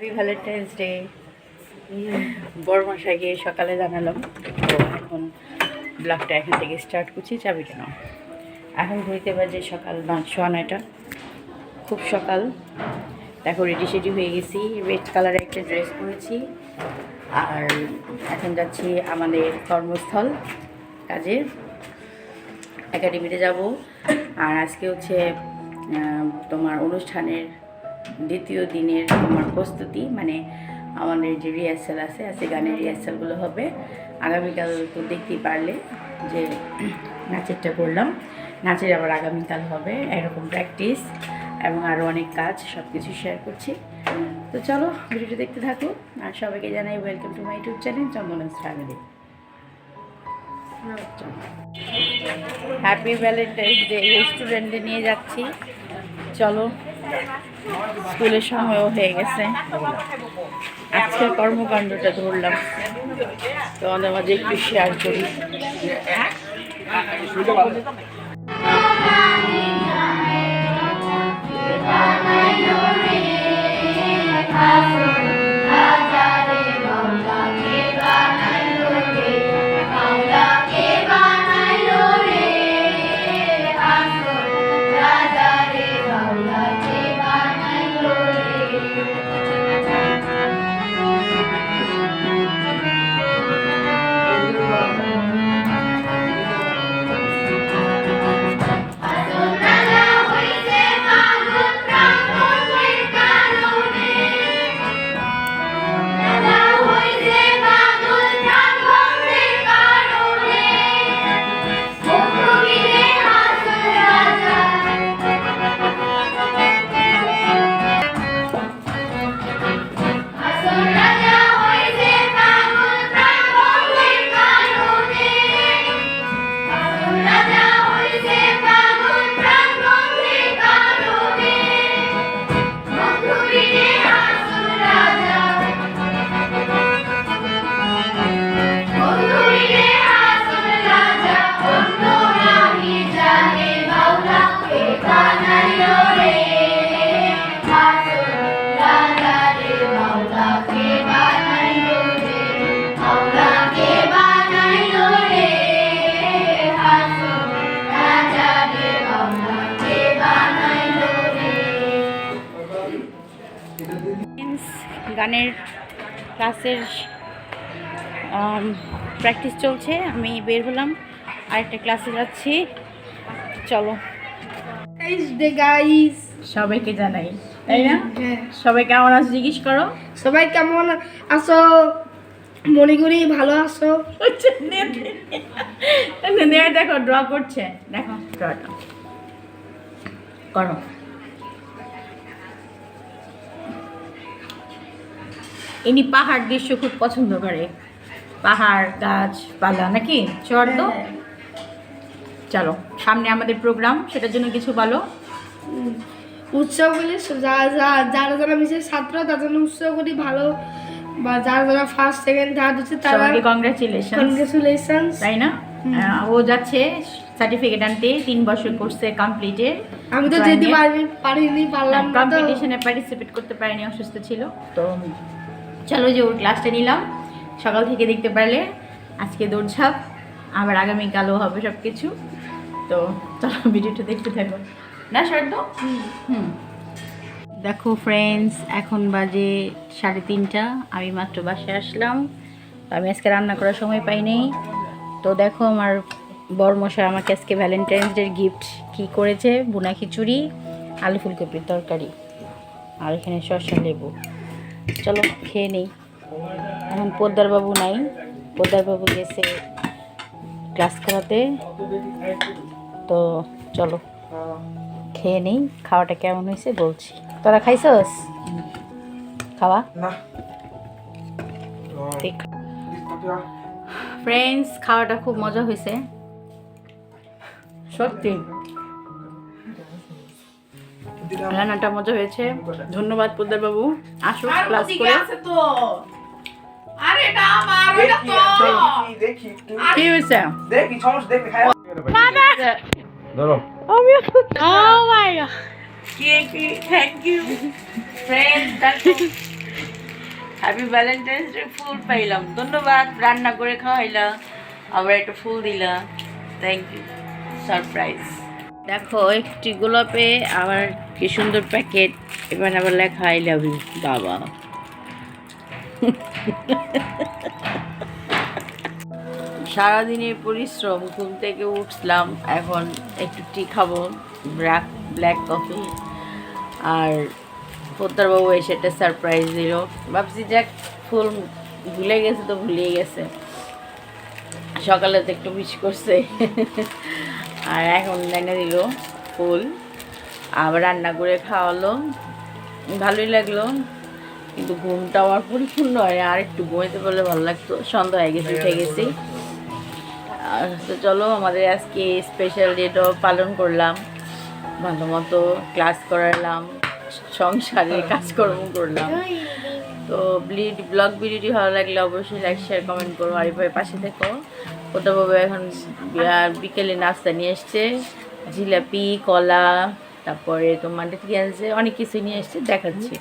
Happy Valentine's day গিয়ে সকালে জানালাম, তো এখন ব্লগটা এখান থেকে স্টার্ট করছি চাবি কেন এখন ঘুরতে বাজে সকাল সোয়া নয়টা। খুব সকাল। দেখো রেডি সেডি হয়ে গেছি রেড কালারের একটা ড্রেস পরেছি। আর এখন যাচ্ছি আমাদের কর্মস্থল কাজে। একাডেমিতে যাব। আর আজকে হচ্ছে তোমার অনুষ্ঠানের দ্বিতীয় দিনের আমার প্রস্তুতি মানে আমাদের যে রিহার্সাল আছে আজকে গানের রিহার্সালগুলো হবে। আগামীকাল তো দেখতেই পারলে যে নাচেরটা করলাম। নাচের আবার আগামীকাল হবে, এরকম প্র্যাকটিস এবং আরও অনেক কাজ সব কিছু শেয়ার করছি। তো চলো, ভিডিওটা দেখতে থাকো। আর সবাইকে জানাই welcome to my YouTube channel Chandana's family happy Valentine's day স্টুডেন্টে নিয়ে যাচ্ছি। চলো। স্কুলের সময়ও হয়ে গেছে। আজকের কর্মকাণ্ডটা ধরলাম। তো আমাদের মাঝে একটু শেয়ার করি। গানের ক্লাসের প্র্যাকটিস চলছে আমি বের হলাম আরেকটা ক্লাসে যাচ্ছি চলো। ডে গাইস সবাইকে জানাই তাই না? হ্যাঁ সবাই কেমন আছো জিজ্ঞেস করো। সবাই কেমন আছো? মনে করি ভালো আছো? নেয়া দেখো ড্র করছে। দেখো ড্রটা করো। ইনি পাহাড় দৃশ্য খুব পছন্দ করে। পাহাড় গাছপালা নাকি? চর তো? চলো সামনে আমাদের প্রোগ্রাম সেটার জন্য কিছু বলো। উৎসবগুলি যারা যারা মিশে ছাত্র তাদের জন্য উৎসবগুলি ভালো। বা যারা যারা ফার্স্ট সেকেন্ড থার্ড হচ্ছে তারা কংগ্রাচুলেশন কনগ্রেচুলেশন তাই না? ও যাচ্ছে সার্টিফিকেট আনতে তিন বছর কোর্সে কমপ্লিটেড আমি তো যেতে পারিনি পারিনি পারলাম কম্পিটিশনে পার্টিসিপেট করতে পারেনি অসুস্থ ছিল। তো চলো যে ওর ক্লাসটা নিলাম। সকাল থেকে দেখতে পারলে আজকে দৌড়ঝাঁপ, আবার আগামীকালও হবে সব কিছু তো চলো ভিডিওটা দেখতে থাকো। না শর্ত হুম। দেখো ফ্রেন্ডস এখন বাজে সাড়ে তিনটা, আমি মাত্র বাসায় আসলাম। আমি আজকে রান্না করার সময় পাইনি তো দেখো আমার বরমশাই আমাকে আজকে ভ্যালেন্টাইন্স ডের গিফট কি করেছে? বুনা খিচুড়ি, আলু ফুলকপির তরকারি, আর এখানে শসা লেবু। চলো খেয়ে নেই। এখন পোদ্দারবাবু নাই। পোদ্দারবাবু গেছে ক্লাস করাতে। তো চলো খেয়ে নেই। খাওয়াটা কেমন হয়েছে বলছি। তোরা খাইছস? খাওয়া? না। দেখ ফ্রেন্ডস খাওয়াটা খুব মজা হয়েছে। সত্যি। রান্নাটা মজা হয়েছে। ধন্যবাদ পোদ্দার বাবু আসো ক্লাস করে। কি হয়েছে? দেখি সমস্যা দেখি খাই। ধরো। Oh my god. Thank you happy Valentine's day ফুল পাইলাম। ধন্যবাদ রান্না করে খাওয়াইলা। আবার একটা ফুল দিলা। থ্যাংক ইউ সারপ্রাইজ দেখো একটি গোলাপে আবার কি সুন্দর প্যাকেট এবার আবার লেখা আই লাভ ইউ বাবা। সারাদিনের পরিশ্রম, ঘুম থেকে উঠলাম, এখন একটু টি খাব ব্ল্যাক ব্ল্যাক কফি আর বাবু এসে একটা সারপ্রাইজ দিল। ভাবছি, যাক, ফুল ভুলে গেছে তো ভুলিয়ে গেছে। সকালে তো একটু মিস করছে। আর এখন এনে দিল ফুল। আবার রান্না করে খাওয়ালো। ভালোই লাগল, কিন্তু ঘুমটা আমার পরিপূর্ণ হয় আর একটু ঘুমাইতে পারলে ভালো লাগতো। সন্ধ্যা হয়ে গেছে, উঠে গেছি। আর তো চলো, আমাদের আজকে স্পেশাল ডেটও পালন করলাম। ভালো মতো ক্লাস করালাম, সংসারে কাজকর্ম করলাম। তো ব্লিড ব্লগ ভিডিওটি ভালো লাগলে অবশ্যই লাইক শেয়ার কমেন্ট করো। আর এভাবে পাশে থেকো। কোথাও বাবু এখন বিকেলে নাস্তা নিয়ে এসছে। জিলাপি, কলা তারপরে তোমার কি আছে অনেক কিছু নিয়ে এসছে দেখাচ্ছি।